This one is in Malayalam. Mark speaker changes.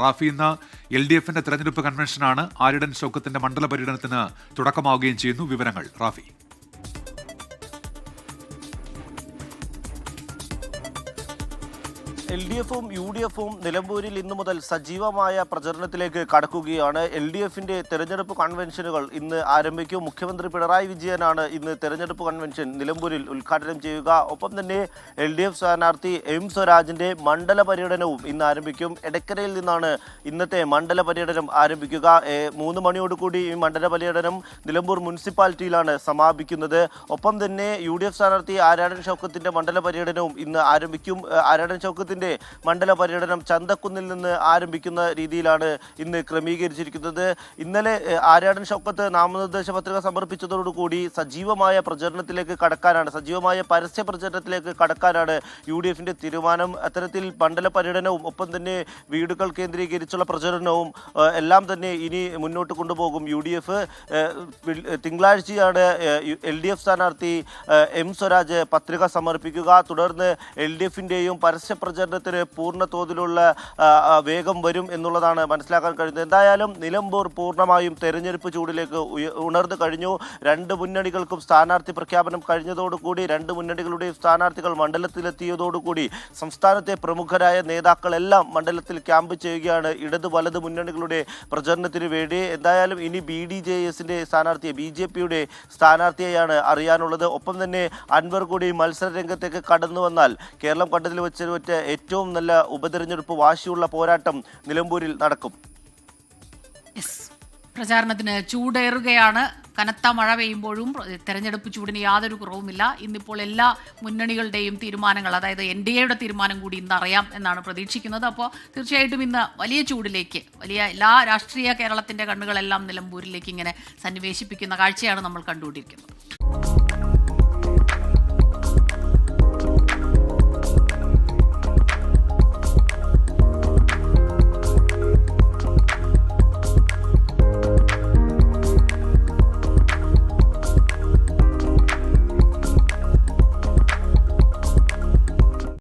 Speaker 1: റാഫി ഇന്ന് എൽ ഡി എഫിന്റെ തെരഞ്ഞെടുപ്പ് കൺവെൻഷനാണ് ആരിടൻ ഷൗക്കത്തിന്റെ മണ്ഡല പര്യടനത്തിന് തുടക്കമാവുകയും ചെയ്യുന്നു. വിവരങ്ങൾ റാഫി.
Speaker 2: എൽ ഡി എഫും യു ഡി എഫും നിലമ്പൂരിൽ ഇന്നു മുതൽ സജീവമായ പ്രചരണത്തിലേക്ക് കടക്കുകയാണ്. എൽ ഡി എഫിന്റെ തെരഞ്ഞെടുപ്പ് കൺവെൻഷനുകൾ ഇന്ന് ആരംഭിക്കും. മുഖ്യമന്ത്രി പിണറായി വിജയനാണ് ഇന്ന് തെരഞ്ഞെടുപ്പ് കൺവെൻഷൻ നിലമ്പൂരിൽ ഉദ്ഘാടനം ചെയ്യുക. ഒപ്പം തന്നെ എൽ ഡി എഫ് സ്ഥാനാർത്ഥി എം സ്വരാജിന്റെ മണ്ഡല പര്യടനവും ഇന്ന് ആരംഭിക്കും. എടക്കരയിൽ നിന്നാണ് ഇന്നത്തെ മണ്ഡല പര്യടനം ആരംഭിക്കുക. മൂന്ന് മണിയോടുകൂടി ഈ മണ്ഡല പര്യടനം നിലമ്പൂർ മുനിസിപ്പാലിറ്റിയിലാണ് സമാപിക്കുന്നത്. ഒപ്പം തന്നെ യു ഡി എഫ് സ്ഥാനാർത്ഥി ആരാടൻ ഷൗക്കത്തിന്റെ മണ്ഡല പര്യടനവും ഇന്ന് ആരംഭിക്കും. ആരാടൻ ഷൗക്കത്തിന്റെ മണ്ഡല പര്യടനം ചന്തക്കുന്നിൽ നിന്ന് ആരംഭിക്കുന്ന രീതിയിലാണ് ഇന്ന് ക്രമീകരിച്ചിരിക്കുന്നത്. ഇന്നലെ ആര്യാടൻ ഷൗക്കത്ത് നാമനിർദ്ദേശ പത്രിക സമർപ്പിച്ചതോടുകൂടി സജീവമായ പ്രചരണത്തിലേക്ക് കടക്കാനാണ് സജീവമായ പരസ്യ പ്രചരണത്തിലേക്ക് കടക്കാനാണ് യു ഡി എഫിന്റെ തീരുമാനം. അത്തരത്തിൽ മണ്ഡല പര്യടനവും ഒപ്പം തന്നെ വീടുകൾ കേന്ദ്രീകരിച്ചുള്ള പ്രചരണവും എല്ലാം തന്നെ ഇനി മുന്നോട്ട് കൊണ്ടുപോകും. യു ഡി എഫ് തിങ്കളാഴ്ചയാണ് എൽ ഡി എഫ് സ്ഥാനാർത്ഥി എം സ്വരാജ് പത്രിക സമർപ്പിക്കുക. തുടർന്ന് എൽ ഡി എഫിന്റെയും പരസ്യ പ്രചരണത്തിന് പൂർണ തോതിലുള്ള വേഗം വരും എന്നുള്ളതാണ് മനസ്സിലാക്കാൻ കഴിയുന്നത്. എന്തായാലും നിലമ്പൂർ പൂർണമായും തെരഞ്ഞെടുപ്പ് ചൂടിലേക്ക് ഉണർന്നു കഴിഞ്ഞു. രണ്ട് മുന്നണികൾക്കും സ്ഥാനാർത്ഥി പ്രഖ്യാപനം കഴിഞ്ഞതോടുകൂടി രണ്ട് മുന്നണികളുടെയും സ്ഥാനാർത്ഥികൾ മണ്ഡലത്തിലെത്തിയതോടുകൂടി സംസ്ഥാനത്തെ പ്രമുഖരായ നേതാക്കളെല്ലാം മണ്ഡലത്തിൽ ക്യാമ്പ് ചെയ്യുകയാണ് ഇടത് വലത് മുന്നണികളുടെ പ്രചരണത്തിന് വേണ്ടി. എന്തായാലും ഇനി ബി ഡി ജെ എസിന്റെ സ്ഥാനാർത്ഥിയെ ബി ജെ പിയുടെ സ്ഥാനാർത്ഥിയെയാണ് അറിയാനുള്ളത്. ഒപ്പം തന്നെ അൻവർ കൂടി മത്സര രംഗത്തേക്ക് കടന്നു വന്നാൽ കേരളം കണ്ടതിൽ വെച്ച് വെച്ച ഏറ്റവും നല്ല ഉപതെരഞ്ഞെടുപ്പ് വാശിയുള്ള പോരാട്ടം നിലമ്പൂരിൽ നടക്കും.
Speaker 3: പ്രചാരണത്തിന് ചൂടേറുകയാണ്. കനത്ത മഴ പെയ്യുമ്പോഴും തെരഞ്ഞെടുപ്പ് ചൂടിന് യാതൊരു കുറവുമില്ല. ഇന്നിപ്പോൾ എല്ലാ മുന്നണികളുടെയും തീരുമാനങ്ങൾ അതായത് എൻ ഡി എയുടെ തീരുമാനം കൂടി ഇന്ന് അറിയാം എന്നാണ് പ്രതീക്ഷിക്കുന്നത്. അപ്പോൾ തീർച്ചയായിട്ടും ഇന്ന് വലിയ ചൂടിലേക്ക് വലിയ എല്ലാ രാഷ്ട്രീയ കേരളത്തിന്റെ കണ്ണുകളെല്ലാം നിലമ്പൂരിലേക്ക് ഇങ്ങനെ സന്നിവേശിപ്പിക്കുന്ന കാഴ്ചയാണ് നമ്മൾ കണ്ടുകൊണ്ടിരിക്കുന്നത്.